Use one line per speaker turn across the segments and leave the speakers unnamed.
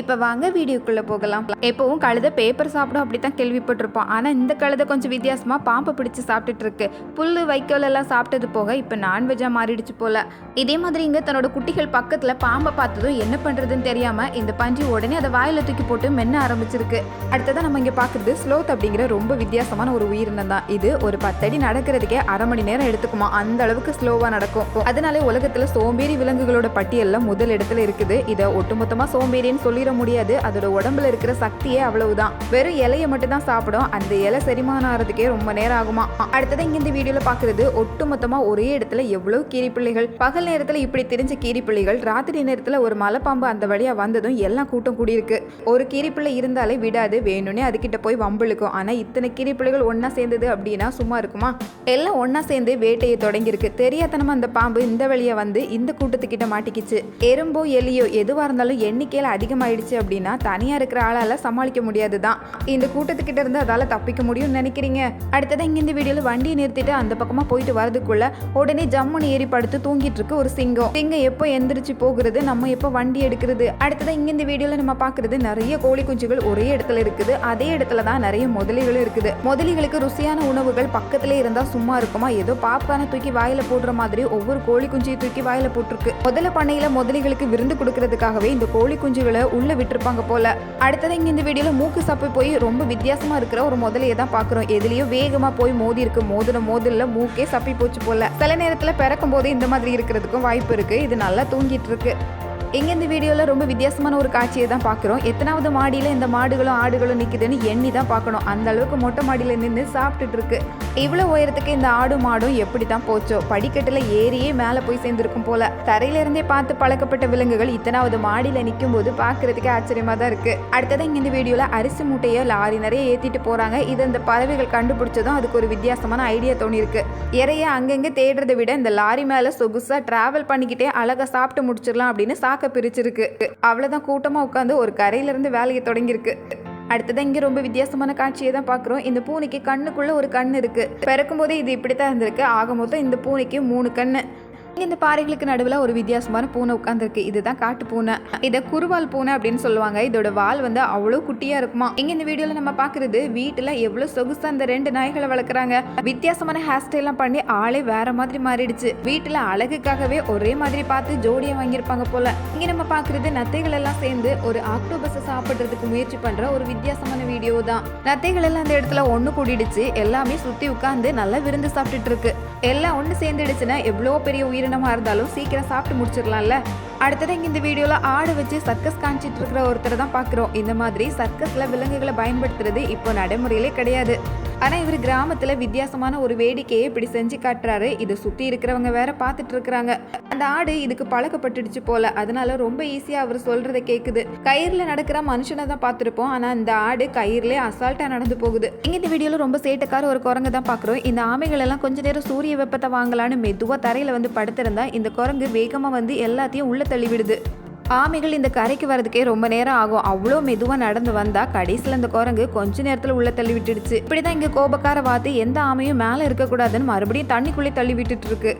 இப்போ வாங்க வீடியோக்குள்ளே போகலாம். எப்பவும் கழுதை பேப்பர் சாப்பிடும் அப்படி தான் கேள்விப்பட்டிருப்போம். ஆனால் இந்த கழுதை கொஞ்சம் வித்தியாசமாக பாம்பை பிடிச்சி சாப்பிட்டுட்டு இருக்கு. புல் வைக்கோல் எல்லாம் சாப்பிட்டது போக இப்போ நான்வெஜ்ஜாக மாறிடுச்சு போல. இதே மாதிரி இங்கே தன்னோட குட்டிகள் பக்கத்தில் பாம்பை பார்த்ததும் என்ன பண்ணுறதுன்னு தெரியாமல் இந்த பஞ்சு உடனே அதை வாயில் தூக்கி போட்டு மென்ன ஆரம்பிச்சிருக்கு. அடுத்ததான் நம்ம இங்கே பார்க்குறது ஸ்லோத் அப்படிங்கிற ரொம்ப வித்தியாசமான ஒரு உயிரினம் தான். இது ஒரு பத்தடி நடக்கிறதுக்கே அரை மணி நேரம் எடுத்துக்குமா? அந்த அளவுக்கு ஸ்லோவாக நடக்கும். அதனாலே உலகத்தில் சோம்பேறி விலங்குகளோட பட்டியலில் முதல் இடத்துல இருக்குது. இதை ஒட்டுமொத்தமாக சோம்பேறின்னு சொல்லி சொல்லிட முடியாது. அதோட உடம்புல இருக்கிற சக்தியே அவ்வளவுதான். வெறும் இலையை மட்டும் தான் சாப்பிடும். அந்த இலை செரிமானம் ஆகிறதுக்கே ரொம்ப நேரம் ஆகுமா? அடுத்தது இங்க இந்த வீடியோல பாக்குறது ஒட்டுமொத்தமா ஒரே இடத்துல எவ்வளவு கீரிப்பிள்ளைகள்? பகல் நேரத்துல இப்படி தெரிஞ்ச கீரிப்பிள்ளைகள் ராத்திரி நேரத்துல ஒரு மலைப்பாம்பு அந்த வழியா வந்ததும் எல்லாம் கூட்டம் கூடியிருக்கு. ஒரு கீரிப்பிள்ளை இருந்தாலே விடாது வேணும்னே அதுக்கிட்ட போய் வம்பிழுக்கும். ஆனா இத்தனை கீரிப்பிள்ளைகள் ஒன்னா சேர்ந்தது அப்படின்னா சும்மா இருக்குமா? எல்லாம் ஒன்னா சேர்ந்து வேட்டையை தொடங்கியிருக்கு. தெரியாதனமா அந்த பாம்பு இந்த வழியா வந்து இந்த கூட்டத்துக்கிட்ட மாட்டிக்கிச்சு. எறும்போ எலியோ எதுவா இருந்தாலும் எண்ணிக்கையில ஆயிடுச்சு அப்படின்னா தனியா இருக்கிற ஆளால சமாளிக்க முடியாது தான் இந்த கூட்டத்துக்கிட்ட இருந்து அதால தப்பிக்க முடியும்னு நினைக்கிறீங்க? அடுத்ததான் இங்க இந்த வீடியோல வண்டியை நிறுத்திட்டு அந்த பக்கமா போயிட்டு வரதுக்குள்ள உடனே ஜம்முன்னு ஏறி படுத்து தூங்கிட்டு இருக்கு ஒரு சிங்கம். சிங்கம் எப்போ எந்திரிச்சு போகிறது நம்ம எப்போ வண்டி எடுக்கிறது? அடுத்ததான் இங்க இந்த வீடியோல நம்ம பாக்குறது நிறைய கோழி குஞ்சுகள் ஒரே இடத்துல இருக்குது. அதே இடத்துல தான் நிறைய முதலிகளும் இருக்குது. முதலிகளுக்கு ருசியான உணவுகள் பக்கத்துல இருந்தா சும்மா இருக்குமா? ஏதோ பாப்பான தூக்கி வாயில போடுற மாதிரி ஒவ்வொரு கோழி குஞ்சையும் தூக்கி வாயில போட்டிருக்கு. முதல்ல பண்ணையில முதலிகளுக்கு விருந்து கொடுக்கறதுக்காகவே இந்த கோழி குஞ்சுகளை உள்ளே விட்டுருப்பாங்க போல. அடுத்தது இங்க இந்த வீடியோவில் மூக்கு சப்பை போய் ரொம்ப வித்தியாசமா இருக்கிற ஒரு முதலையை தான் பாக்குறோம் எதுலேயோ வேகமாக போய் மோதி இருக்கு. மோதின மோதல்ல மூக்கே சப்பி போச்சு போல. சில நேரத்தில் பிறக்கும் போது இந்த மாதிரி இருக்கிறதுக்கும் வாய்ப்பு இருக்கு. இது நல்லா தூங்கிட்டு இருக்கு. இங்க இந்த ரொம்ப வித்தியாசமான ஒரு காட்சியை தான் பார்க்குறோம் எத்தனாவது மாடியில் இந்த மாடுகளும் ஆடுகளும் நிற்குதுன்னு எண்ணி தான் பார்க்கணும் அந்த அளவுக்கு மொட்டை மாடியில் நின்று சாப்பிட்டுட்டு இருக்கு. இவ்வளோ உயரத்துக்கு இந்த ஆடு மாடும் எப்படி தான் போச்சோ? படிக்கட்டில் ஏறியே மேலே போய் சேர்ந்துருக்கும் போல. தரையிலிருந்தே பார்த்து பழக்கப்பட்ட விலங்குகள் இத்தனாவது மாடியில் நிற்கும் போது பார்க்கறதுக்கே ஆச்சரியமாக தான் இருக்குது அடுத்ததான் இங்கே இந்த வீடியோவில் அரிசி மூட்டையோ லாரி நிறைய ஏற்றிட்டு போகிறாங்க இது இந்த பறவைகள் கண்டுபிடிச்சதும் அதுக்கு ஒரு வித்தியாசமான ஐடியா தோணியிருக்கு. இறைய அங்கங்கே தேடுறதை விட இந்த லாரி மேலே சொகுசாக ட்ராவல் பண்ணிக்கிட்டே அழகாக சாப்பிட்டு முடிச்சிடலாம் அப்படின்னு சாக்க பிரிச்சிருக்கு. அவ்வளவுதான் கூட்டமா உட்காந்து ஒரு கரையில இருந்து வேலையை தொடங்கியிருக்கு. அடுத்ததான் இங்கே ரொம்ப வித்தியாசமான காட்சியை தான் பார்க்குறோம். இந்த பூனைக்கு கண்ணுக்குள்ள ஒரு கண் இருக்கு. பிறக்கும் போதே இது இப்படி தான் இருந்திருக்கு. ஆக மொத்தம் இந்த பூனைக்கு மூணு கண்ணு. இந்த பாறைகளுக்கு நடுவில் ஒரு வித்தியாசமான பூனை உட்காந்துருக்கு இதுதான் காட்டு பூனை. இதை குருவால் பூனை அப்படின்னு சொல்லுவாங்க. இதோட வால் வந்து அவ்வளோ குட்டியா இருக்குமா? இங்க இந்த வீடியோல நம்ம பாக்குறது வீட்டுல எவ்வளவு சொகுசா அந்த ரெண்டு நாய்களை வளர்க்குறாங்க. வித்தியாசமான ஹேர் ஸ்டைல்லாம் பண்ணி ஆளே வேற மாதிரி மாறிடுச்சு. வீட்டுல அழகுக்காகவே ஒரே மாதிரி பார்த்து ஜோடியா வாங்கியிருப்பாங்க போல. இங்க நம்ம பாக்குறது நத்தைகள் எல்லாம் சேர்ந்து ஒரு ஆக்டோபஸ் சாப்பிடுறதுக்கு முயற்சி பண்ற ஒரு வித்தியாசமான வீடியோ தான். நத்தைகள் எல்லாம் அந்த இடத்துல ஒண்ணு கூடிடுச்சு. எல்லாமே சுத்தி உட்கார்ந்து நல்லா விருந்து சாப்பிட்டுட்டு இருக்கு. எல்லாம் ஒன்று சேர்ந்துடுச்சுன்னா எவ்வளோ பெரிய உயிரினமா இருந்தாலும் சீக்கிரம் சாப்பிட்டு முடிச்சிடலாம்ல? அடுத்தது இங்கே இந்த வீடியோவில் ஆடு வச்சு சர்க்கஸ் காமிச்சிட்டு இருக்கிற ஒருத்தரை தான் பார்க்குறோம். இந்த மாதிரி சர்க்கஸில் விலங்குகளை பயன்படுத்துறது இப்போ நடைமுறையிலே கிடையாது. ஆனால் இவர் கிராமத்தில் வித்தியாசமான ஒரு வேடிக்கையை இப்படி செஞ்சு காட்டுறாரு. இதை சுற்றி இருக்கிறவங்க வேற பார்த்துட்டு இருக்கிறாங்க அந்த ஆடு இதுக்கு பழக்கப்பட்டுடுச்சு போல. அதனால ரொம்ப ஈஸியாக அவர் சொல்கிறத கேட்குது கயிறில் நடக்கிற மனுஷனை தான் பார்த்துருப்போம். ஆனால் இந்த ஆடு கயிறுலே அசால்ட்டாக நடந்து போகுது. இங்கே இந்த வீடியோவில் ரொம்ப சேட்டக்கார ஒரு குரங்கு தான் பார்க்குறோம். இந்த ஆமைகள் எல்லாம் கொஞ்ச நேரம் சூரிய வெப்பத்தை வாங்கலான்னு மெதுவாக தரையில் வந்து படுத்திருந்தா இந்த குரங்கு வேகமாக வந்து எல்லாத்தையும் உள்ள தள்ளி விடுது ஆமைகள் இந்த கரைக்கு வரதுக்கே ரொம்ப நேரம் ஆகும். அவ்வளோ மெதுவாக நடந்து வந்தா கடைசியில் இந்த குரங்கு கொஞ்ச நேரத்தில் உள்ளே தள்ளி விட்டுடுச்சு இப்படிதான் இங்கே கோபக்கார வாத்து எந்த ஆமையும் மேலே இருக்கக்கூடாதுன்னு மறுபடியும் தண்ணிக்குள்ளே தள்ளி விட்டுட்டு இருக்கு.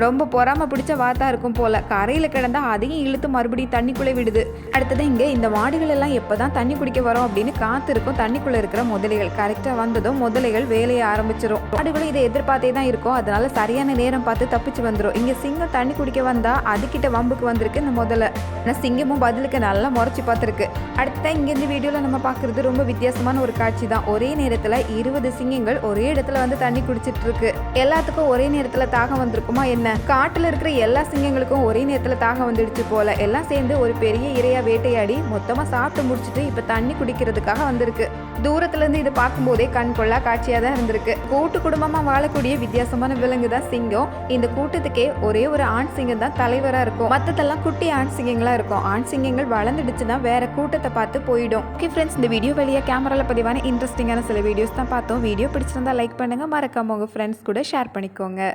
ரொம்ப பொறாம பிடிச்ச வார்த்தா இருக்கும் போல. கரையில கிடந்தா அதையும் இழுத்து மறுபடியும் தண்ணிக்குள்ளே விடுது. அடுத்தது இங்க இந்த மாடுகள் எல்லாம் எப்பதான் தண்ணி குடிக்க வரோம் அப்படின்னு காத்திருக்கும் தண்ணிக்குள்ள இருக்கிற முதலைகள். கரெக்டா வந்ததும் முதலைகள் வேலையை ஆரம்பிச்சிரும். மாடுகளும் இதை எதிர்பார்த்தே தான் இருக்கும். அதனால சரியான நேரம் பார்த்து தப்பிச்சு வந்துடும் இங்க சிங்கம் தண்ணி குடிக்க வந்தா அதுக்கிட்ட வம்புக்கு வந்திருக்கு இந்த முதல்ல ஆனா சிங்கமும் பதிலுக்கு நல்லா முறைச்சு பார்த்துருக்கு. அடுத்த இங்கேருந்து வீடியோவில் வீடியோல நம்ம பாக்குறது ரொம்ப வித்தியாசமான ஒரு காட்சி தான். ஒரே நேரத்துல இருபது சிங்கங்கள் ஒரே இடத்துல வந்து தண்ணி குடிச்சிட்டு இருக்கு. எல்லாத்துக்கும் ஒரே நேரத்துல தாகம் வந்திருக்குமா என்ன என்ன? காட்டில் இருக்கிற எல்லா சிங்கங்களுக்கும் ஒரே நேரத்தில் தாகம் வந்துடுச்சு போல. எல்லாம் சேர்ந்து ஒரு பெரிய இரையா வேட்டையாடி மொத்தமாக சாப்பிட்டு முடிச்சிட்டு இப்போ தண்ணி குடிக்கிறதுக்காக வந்திருக்கு. தூரத்துல இருந்து பார்க்கும்போதே கண் கொள்ளா காட்சியாக தான் இருந்திருக்கு. கூட்டு குடும்பமாக வாழக்கூடிய வித்தியாசமான விலங்கு தான் சிங்கம்? இந்த கூட்டத்துக்கே ஒரே ஒரு ஆண் சிங்கம் தான் தலைவராக இருக்கும். மற்றதெல்லாம் குட்டி ஆண் சிங்கங்களாக இருக்கும். ஆண் சிங்கங்கள் வளர்ந்துடுச்சுன்னா வேற கூட்டத்தை பார்த்து போயிடும். ஓகே ஃப்ரெண்ட்ஸ் இந்த வீடியோ வெளியே கேமராவில் பதிவான இன்ட்ரெஸ்டிங்கான சில வீடியோஸ் தான் பார்த்தோம். வீடியோ பிடிச்சிருந்தா லைக் பண்ணுங்க. மறக்காம உங்க ஃப்ரெண்ட்ஸ் கூட ஷேர் பண்ணிக்கோங்க.